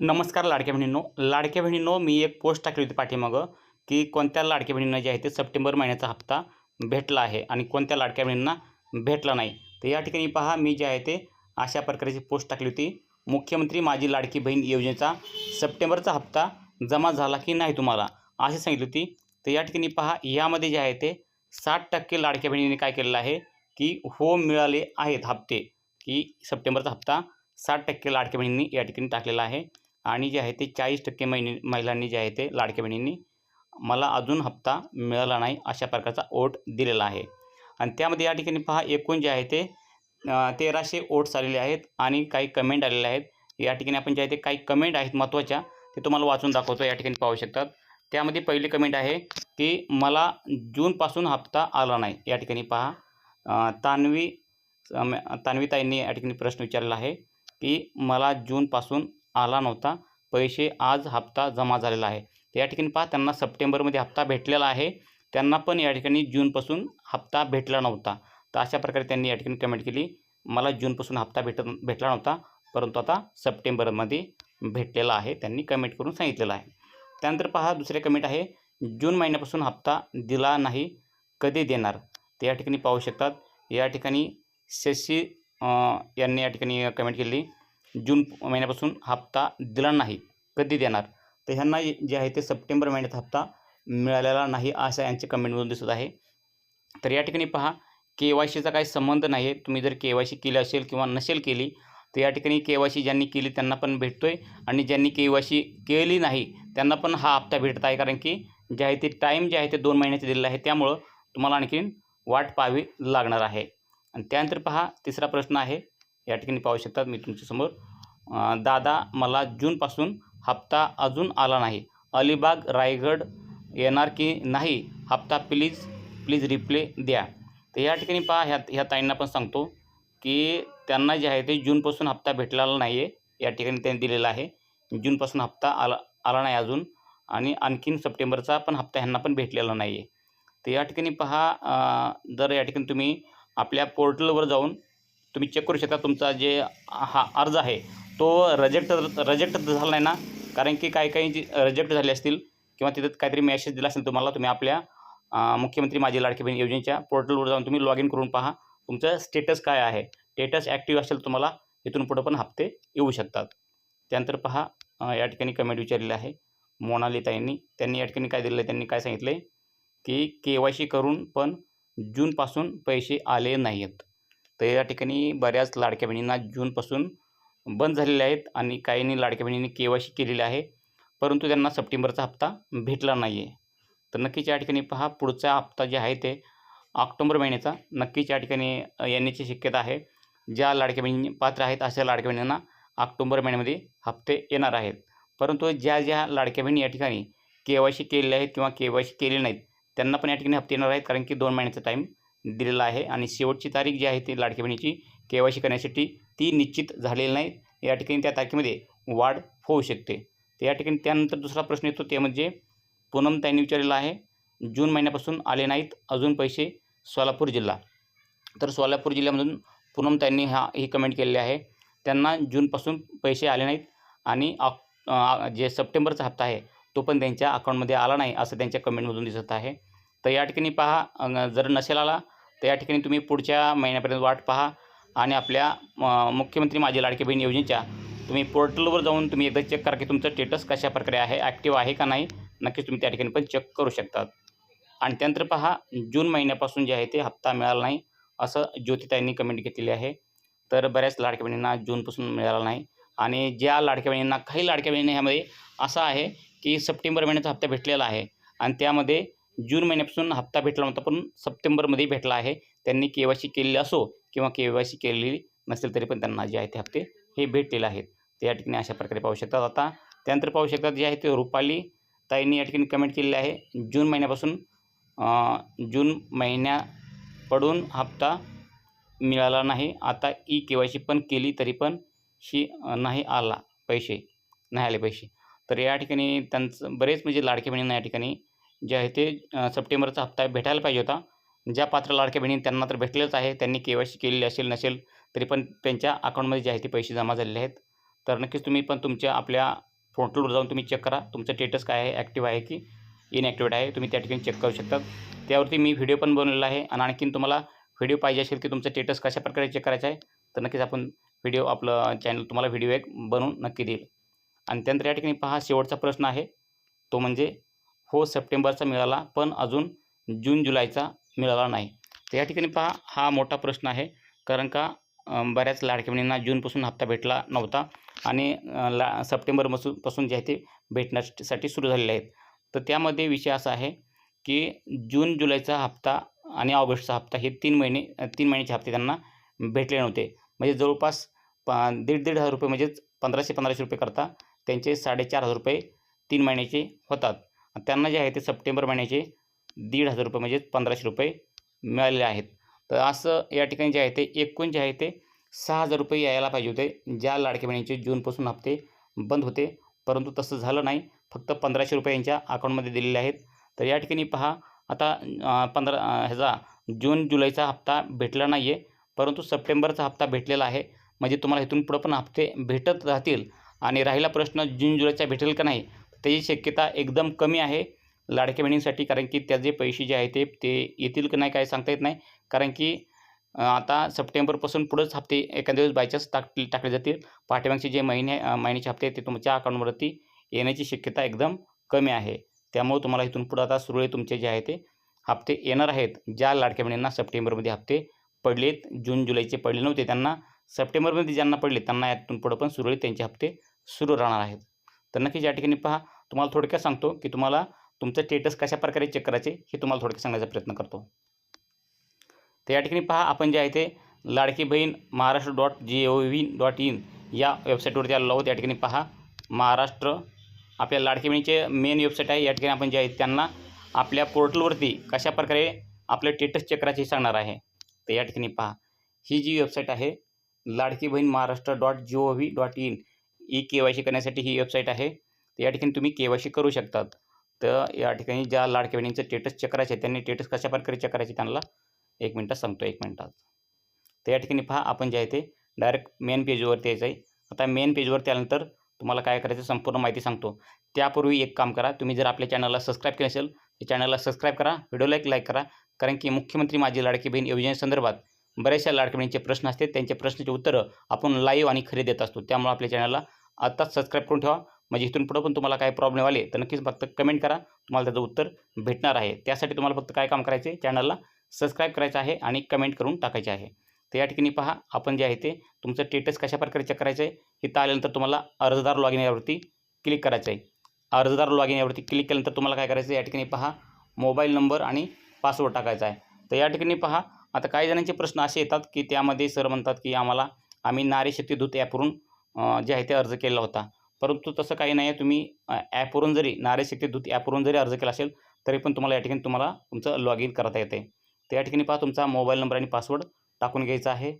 नमस्कार लाडक्या बहिणींनो. लाडक्या बहिणींनो मी एक पोस्ट टाकली होती पाठीमागं की कोणत्या लाडक्या बहिणींना जे आहे ते सप्टेंबर महिन्याचा हप्ता भेटला आहे आणि कोणत्या लाडक्या बहिणींना भेटला नाही. तर या ठिकाणी पहा मी जे आहे ते अशा प्रकारची पोस्ट टाकली होती. मुख्यमंत्री माझी लाडकी बहीण योजनेचा सप्टेंबरचा हप्ता जमा झाला की नाही तुम्हाला? अशी सांगितली होती. तर या ठिकाणी पहा यामध्ये जे आहे ते साठ टक्के लाडक्या बहिणींनी काय केलेलं आहे की हो मिळाले आहेत हप्ते. की सप्टेंबरचा हप्ता साठ टक्के लाडक्या बहिणींनी या ठिकाणी टाकलेला आहे. आणि जे आहे ते चाळीस टक्के महिने महिलांनी जे आहे ते लाडक्या बहिणींनी मला अजून हप्ता मिळाला नाही अशा प्रकारचा ओट दिलेला आहे. आणि त्यामध्ये या ठिकाणी पहा एकूण जे आहे ते तेराशे ओट्स आलेले आहेत आणि काही कमेंट आलेले आहेत. या ठिकाणी आपण जे आहे ते काही कमेंट आहेत महत्त्वाच्या ते तुम्हाला वाचून दाखवतो या ठिकाणी पाहू शकतात. त्यामध्ये पहिली कमेंट आहे की मला जूनपासून हप्ता आला नाही. या ठिकाणी पहा तान्वी तान्वीताईंनी या ठिकाणी प्रश्न विचारलेला आहे की मला जूनपासून आला नव्हता. पैसे आज हप्ता जमा झालेला आहे. तर या ठिकाणी पहा त्यांना सप्टेंबरमध्ये हप्ता भेटलेला आहे. त्यांना पण या ठिकाणी जूनपासून हप्ता भेटला नव्हता. तर अशा प्रकारे त्यांनी या ठिकाणी कमेंट केली मला जूनपासून हप्ता भेट भेटला नव्हता परंतु आता सप्टेंबरमध्ये भेटलेला आहे त्यांनी कमेंट करून सांगितलेलं आहे. त्यानंतर पहा दुसरे कमेंट आहे जून महिन्यापासून हप्ता दिला नाही कधी देणार? ते या ठिकाणी पाहू शकतात. या ठिकाणी शशी यांनी या ठिकाणी कमेंट केली जून महिन्यापासून हप्ता दिला नाही कधी देणार? तर ह्यांना जे आहे ते सप्टेंबर महिन्यात हप्ता मिळालेला नाही असं यांचे कमेंटमधून दिसत आहे. तर या ठिकाणी पहा के वाय सीचा काही संबंध नाही आहे तुम्ही जर के वाय सी केली असेल किंवा नसेल केली तर या ठिकाणी के वाय सी ज्यांनी केली त्यांना पण भेटतो आहे आणि ज्यांनी के वाय सी केली नाही त्यांना पण हा हप्ता भेटत आहे. कारण की जे आहे ते टाईम जे आहे ते दोन महिन्याचे दिलेलं आहे. त्यामुळं तुम्हाला आणखीन वाट पाहावी लागणार आहे. आणि त्यानंतर पहा तिसरा प्रश्न आहे. या ठिकाणी पाहू शकतात मी तुमच्यासमोर. दादा मला जूनपासून हप्ता अजून आला नाही. अलिबाग रायगड येणार की नाही हप्ता प्लीज प्लीज रिप्ले द्या. तर या ठिकाणी पहा ह्या ह्या ताईंना पण सांगतो की त्यांना जे आहे ते जूनपासून हप्ता भेटलेला नाही आहे या ठिकाणी त्यांनी दिलेला आहे. जूनपासून हप्ता आला आला नाही अजून आणि आणखीन सप्टेंबरचा पण हप्ता ह्यांना पण भेटलेला नाही आहे तर या ठिकाणी पहा जर या ठिकाणी तुम्ही आपल्या पोर्टलवर जाऊन तुम्ही चेक करू शकता तुमचा जे हा अर्ज आहे तो रजेक्ट रजेक्ट झाला नाही ना? कारण की काही काही जी रजेक्ट झाले असतील किंवा तिथं काहीतरी मेसेज दिला असेल तुम्हाला तुम्ही आपल्या मुख्यमंत्री माझी लाडकी बहीण योजनेच्या पोर्टलवर जाऊन तुम्ही लॉग इन करून पहा. तुमचं स्टेटस काय आहे? स्टेटस ॲक्टिव्ह असेल तुम्हाला इथून पुढं पण हप्ते येऊ शकतात. त्यानंतर पहा या ठिकाणी कमेंट विचारलेली आहे. मोनालिताईंनी त्यांनी या ठिकाणी काय दिलेलं आहे त्यांनी काय सांगितलं आहे की के वाय सी करून पण जूनपासून पैसे आले नाही आहेत तर या ठिकाणी बऱ्याच लाडक्या बहिणींना जूनपासून बंद झालेले आहेत आणि काहींनी लाडक्या बहिणींनी के वाय सी केलेली आहे परंतु त्यांना सप्टेंबरचा हप्ता भेटला नाही आहे तर नक्कीच या ठिकाणी पहा पुढचा हप्ता जे आहे ते ऑक्टोंबर महिन्याचा. नक्कीच या ठिकाणी येण्याची शक्यता आहे. ज्या लाडक्या बहिणी पात्र आहेत अशा लाडक्या बहिणींना ऑक्टोंबर महिन्यामध्ये हप्ते येणार आहेत. परंतु ज्या ज्या लाडक्या बहिणी या ठिकाणी के वाय सी केलेल्या आहेत किंवा के वाय सी केलेली नाहीत त्यांना पण या ठिकाणी हप्ते येणार आहेत कारण की दोन महिन्याचा टाईम दिलेला आहे. आणि शेवटची तारीख जी आहे ती लाडक्या बहिणीची के वाय सी करण्यासाठी ती निश्चित झालेली नाही. या ठिकाणी त्या तारखेमध्ये वाढ होऊ शकते. तर या ठिकाणी त्यानंतर दुसरा प्रश्न येतो ते म्हणजे पूनम त्यांनी विचारलेला आहे जून महिन्यापासून आले नाहीत अजून पैसे सोलापूर जिल्हा. तर सोलापूर जिल्ह्यामधून पूनम त्यांनी हा ही कमेंट केलेली आहे. त्यांना जूनपासून पैसे आले नाहीत आणि ऑक जे सप्टेंबरचा हप्ता आहे तो पण त्यांच्या अकाउंटमध्ये आला नाही असं त्यांच्या कमेंटमधून दिसत आहे. तर या ठिकाणी पहा जर नसेल आला तर या ठिकाणी तुम्ही पुढच्या महिन्यापर्यंत वाट पहा आणि आपल्या मुख्यमंत्री माझी लाडकी बहीण योजनेच्या तुम्ही पोर्टलवर जाऊन तुम्ही एकदा चेक करा की तुमचं स्टेटस कशा प्रकारे आहे ॲक्टिव्ह आहे का नाही. नक्कीच तुम्ही त्या ठिकाणी पण चेक करू शकतात. आणि त्यानंतर पहा जून महिन्यापासून जे आहे ते हप्ता मिळाला नाही असं ज्योतिताईंनी कमेंट घेतलेली आहे. तर बऱ्याच लाडक्या बहिणींना जूनपासून मिळाला नाही. आणि ज्या लाडक्या बहिणींना काही लाडक्या बहिणी ह्यामध्ये असं आहे की सप्टेंबर महिन्याचा हप्ता भेटलेला आहे. आणि त्यामध्ये जून महिन्यापासून हप्ता भेटला नव्हता पण सप्टेंबरमध्ये भेटला आहे. त्यांनी के वाय सी केलेली असो किंवा के वाय सी केलेली नसेल तरी पण त्यांना जे आहे ते हप्ते हे भेटलेले आहेत. ते या ठिकाणी अशा प्रकारे पाहू शकतात. आता त्यानंतर पाहू शकतात जे आहे ते रुपाली ताईंनी या ठिकाणी कमेंट केलेले आहे. जून महिन्यापासून जून महिन्या पडून हप्ता मिळाला नाही. आता ई के वाय सी पण केली तरी पण ही नाही आला पैसे नाही आले पैसे. तर या ठिकाणी त्यांचं बरेच म्हणजे लाडके बहिणींना या ठिकाणी जे आहे ते सप्टेंबरचा हप्ता भेटायला पाहिजे होता. ज्या पात्र लाडक्या बहिणी त्यांना तर भेटलेच आहे त्यांनी के वाय सी केलेली असेल नसेल तरी पण त्यांच्या अकाउंटमध्ये जे आहे ते पैसे जमा झालेले आहेत. तर नक्कीच तुम्ही पण तुमच्या आपल्या पोर्टलवर जाऊन तुम्ही चेक करा. तुमचं स्टेटस काय आहे? ॲक्टिव्ह आहे की इनॲक्टिवेट आहे? तुम्ही त्या ठिकाणी चेक करू शकता त्यावरती मी व्हिडिओ पण बनवलेला आहे आणि आणखीन तुम्हाला व्हिडिओ पाहिजे असेल की तुमचं स्टेटस कशा प्रकारे चेक करायचं आहे तर नक्कीच आपण व्हिडिओ आपलं चॅनल तुम्हाला व्हिडिओ एक बनवून नक्की देईल. आणि त्यानंतर या ठिकाणी पहा शेवटचा प्रश्न आहे. तो म्हणजे हो सप्टेंबरचा मिळाला पण अजून जून जुलैचा मिळाला नाही. तर या ठिकाणी पहा हा मोठा प्रश्न आहे. कारण का बऱ्याच लाडक्या बहिणींना जूनपासून हप्ता भेटला नव्हता आणि ला सप्टेंबरपासून पासून जे आहे ते भेटण्यासाठी सुरू झालेले आहेत. तर त्यामध्ये विषय असा आहे की जून जुलैचा हप्ता आणि ऑगस्टचा हप्ता हे तीन महिने तीन महिन्याचे हप्ते त्यांना भेटले नव्हते. म्हणजे जवळपास प दीड दीड हजार रुपये म्हणजेच पंधराशे पंधराशे रुपये करता त्यांचे साडेचार हजार रुपये तीन महिन्याचे होतात. त्यांना जे आहे ते सप्टेंबर महिन्याचे दीड हजार रुपये म्हणजेच पंधराशे रुपये मिळालेले आहेत. तर असं या ठिकाणी जे आहे ते एकूण जे आहे ते सहा हजार रुपये यायला पाहिजे होते ज्या लाडक्या महिन्याचे जूनपासून हप्ते बंद होते. परंतु तसं झालं नाही फक्त पंधराशे रुपये यांच्या अकाउंटमध्ये दिलेले आहेत. तर या ठिकाणी पहा आता पंधरा ह्याचा जून जुलैचा हप्ता भेटला नाही आहे परंतु सप्टेंबरचा हप्ता भेटलेला आहे. म्हणजे तुम्हाला इथून पुढं पण हप्ते भेटत राहतील. आणि राहिला प्रश्न जून जुलैचा भेटेल का नाही त्याची शक्यता एकदम कमी आहे लाडक्या बहिणींसाठी कारण की त्याचे पैसे जे आहे ते ते येतील की नाही काय सांगता येत नाही. कारण की आता सप्टेंबरपासून पुढंच हप्ते एखाद्या दिवस बायचान्स टाक टाकले जातील. पाठीमागचे जे महिने महिन्याचे हप्ते आहेत ते तुमच्या अकाउंटवरती येण्याची शक्यता एकदम कमी आहे. त्यामुळे तुम्हाला इथून पुढं आता सुरळीत तुमचे जे आहे ते हप्ते येणार आहेत. ज्या लाडक्या बहिणींना सप्टेंबरमध्ये हप्ते पडलेत जून जुलैचे पडले नव्हते त्यांना सप्टेंबरमध्ये ज्यांना पडले त्यांना यातून पुढं पण सुरळीत त्यांचे हप्ते सुरू राहणार आहेत. तर नक्कीच या ठिकाणी पहा तुम्हाला थोडक्यात सांगतो की तुम्हाला तुमचं स्टेटस कशा प्रकारे चेक करायचे हे तुम्हाला थोडक्यात सांगण्याचा प्रयत्न करतो. तर या ठिकाणी पहा आपण जे आहे ते Ladki Bahin Maharashtra dot G O V dot in या वेबसाईटवरती आलेलो आहोत. या ठिकाणी पहा महाराष्ट्र आपल्या लाडकी बहिणीचे मेन वेबसाईट आहे. या ठिकाणी आपण जे आहे त्यांना आपल्या पोर्टलवरती कशा प्रकारे आपलं स्टेटस चेक करायचे हे सांगणार आहे. तर या ठिकाणी पहा ही जी वेबसाईट आहे Ladki Bahin Maharashtra dot G O V dot in E K Y C करण्यासाठी ही वेबसाईट आहे. तर या ठिकाणी तुम्ही के वाय सी करू शकतात. तर या ठिकाणी ज्या लाडक्या बहिणींचं टेटस चेक करायचे आहे त्यांनी टेटस कशा प्रकारे चेक करायचे त्यांना एक मिनटात सांगतो एक मिनटात. तर या ठिकाणी पहा आपण जे आहे ते डायरेक्ट मेन पेजवरती यायचं आहे. आता मेन पेजवरती आल्यानंतर तुम्हाला काय करायचं संपूर्ण माहिती सांगतो. त्यापूर्वी एक काम करा तुम्ही जर आपल्या चॅनलला सबस्क्राईब केलं असेल तर चॅनलला सबस्क्राईब करा व्हिडिओला एक लाईक करा. कारण की मुख्यमंत्री माझी लाडकी बहीण योजनेसंदर्भात बऱ्याचशा लाडकी बहिणींचे प्रश्न असते त्यांच्या प्रश्नाचे उत्तरं आपण लाईव्ह आणि खरे देत असतो. त्यामुळे आपल्या चॅनलला आत्ताच सबस्क्राईब करून ठेवा. म्हणजे इथून पुढं पण तुम्हाला काय प्रॉब्लेम आले तर नक्कीच फक्त कमेंट करा. तुम्हाला त्याचं उत्तर भेटणार आहे. त्यासाठी तुम्हाला फक्त काय काम करायचं आहे चॅनलला सबस्क्राईब करायचं आहे आणि कमेंट करून टाकायचे आहे. तर या ठिकाणी पहा आपण जे आहे ते तुमचं स्टेटस कशा प्रकारे चेक करायचं आहे इथं आल्यानंतर तुम्हाला अर्जदार लॉग इन यावरती क्लिक करायचं आहे अर्जदार लॉग इन यावरती क्लिक केल्यानंतर तुम्हाला काय करायचं आहे या ठिकाणी पहा मोबाईल नंबर आणि पासवर्ड टाकायचा आहे. तर या ठिकाणी पहा आता काही जणांचे प्रश्न असे येतात की त्यामध्ये सर म्हणतात की आम्हाला आम्ही नारी शक्ती दूत ॲपवरून जे आहे ते अर्ज केला होता. परंतु तसं काही नाही आहे तुम्ही ॲपवरून जरी नारी शक्ती दूत ॲपवरून जरी अर्ज केला असेल तरी पण तुम्हाला या ठिकाणी तुम्हाला तुमचं लॉग इन करता येते तर या ठिकाणी पहा तुमचा मोबाईल नंबर आणि पासवर्ड टाकून घ्यायचा आहे.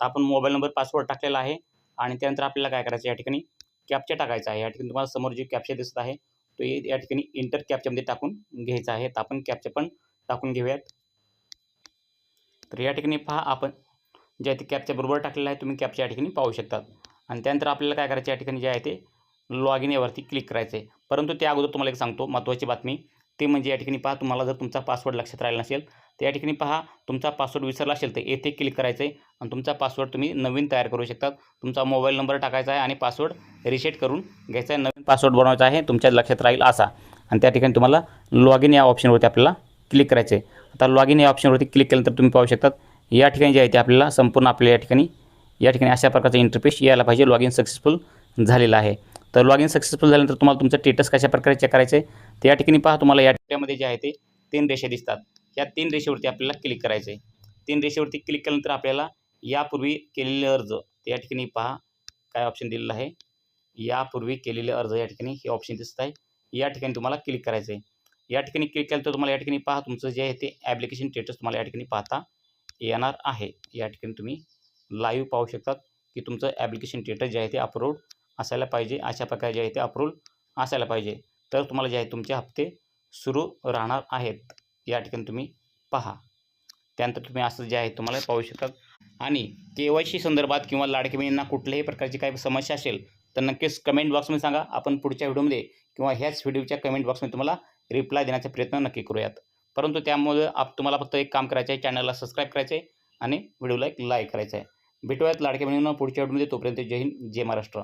आपण मोबाईल नंबर पासवर्ड टाकलेला आहे आणि त्यानंतर आपल्याला काय करायचं या ठिकाणी? कॅप्चा टाकायचा आहे. या ठिकाणी तुम्हाला समोर जे कॅप्चा दिसत आहे तो या ठिकाणी इंटर कॅप्चामध्ये टाकून घ्यायचा आहे. तर आपण कॅप्चा पण टाकून घेऊयात. तर या ठिकाणी पहा आपण ज्या ते कॅपच्या बरोबर टाकलेलं आहे तुम्ही कॅपच्या या ठिकाणी पाहू शकतात. आणि त्यानंतर आपल्याला काय करायचं या ठिकाणी जे आहे ते लॉग इन यावरती क्लिक करायचं आहे परंतु त्या अगोदर तुम्हाला एक सांगतो महत्त्वाची बातमी. ते म्हणजे या ठिकाणी पहा तुम्हाला जर तुमचा पासवर्ड लक्षात राहिला नसेल तर या ठिकाणी पहा तुमचा पासवर्ड विसरला असेल तर येथे क्लिक करायचं आहे आणि तुमचा पासवर्ड तुम्ही नवीन तयार करू शकतात. तुमचा मोबाईल नंबर टाकायचा आहे आणि पासवर्ड रिसेट करून घ्यायचा आहे. नवीन पासवर्ड बनवायचा आहे तुमच्या लक्षात राहील असा. आणि त्या ठिकाणी तुम्हाला लॉग इन या ऑप्शनवरती आपल्याला क्लिक करायचं आहे आता लॉग इन या ऑप्शनवरती क्लिक केल्यानंतर तुम्ही पाहू शकतात या ठिकाणी जे आहे ते आपल्याला संपूर्ण आपल्या या ठिकाणी या ठिकाणी अशा प्रकारचा इंटरफेस यायला पाहिजे. लॉग इन सक्सेसफुल झालेला आहे. तर लॉग इन सक्सेसफुल झाल्यानंतर तुम्हाला तुमचं स्टेटस कशा प्रकारे चेक करायचं आहे तर या ठिकाणी पहा. तुम्हाला या ठिकाणी जे आहे ते तीन रेषा दिसतात. या तीन रेषेवरती आपल्याला क्लिक करायचं आहे तीन रेषेवरती क्लिक केल्यानंतर आपल्याला यापूर्वी केलेले अर्ज या ठिकाणी पहा. काय ऑप्शन दिलेलं आहे? यापूर्वी केलेले अर्ज या ठिकाणी हे ऑप्शन दिसत आहे. या ठिकाणी तुम्हाला क्लिक करायचं आहे या ठिकाणी क्लिक केलं तर तुम्हाला या ठिकाणी पहा. तुमचं जे आहे ते ॲप्लिकेशन स्टेटस तुम्हाला या ठिकाणी पाहता येणार आहे. या ठिकाणी तुम्ही लाईव्ह पाहू शकतात की तुमचं ॲप्लिकेशन थिएटर जे आहे ते अप्रूव्ड असायला पाहिजे. अशा प्रकारे जे आहे ते अप्रूव्ड असायला पाहिजे. तर तुम्हाला जे आहे तुमचे हप्ते सुरू राहणार आहेत. या ठिकाणी तुम्ही पहा. त्यानंतर तुम्ही असं जे आहे तुम्हाला पाहू शकतात. आणि के वाय सी संदर्भात किंवा लाडके बहिणींना कुठल्याही प्रकारची काही समस्या असेल तर नक्कीच कमेंट बॉक्समध्ये सांगा. आपण पुढच्या व्हिडिओमध्ये किंवा ह्याच व्हिडिओच्या कमेंट बॉक्समध्ये तुम्हाला रिप्लाय देण्याचा प्रयत्न नक्की करूयात. परंतु त्यामुळे आप तुम्हाला फक्त एक काम करायचं आहे चॅनलला सबस्क्राईब करायचं आहे आणि व्हिडिओला एक लाईक करायचं आहे भेटूयात लाडक्या बहिणींना पुढच्या व्हिडिओमध्ये. तोपर्यंत जय हिंद जय महाराष्ट्र.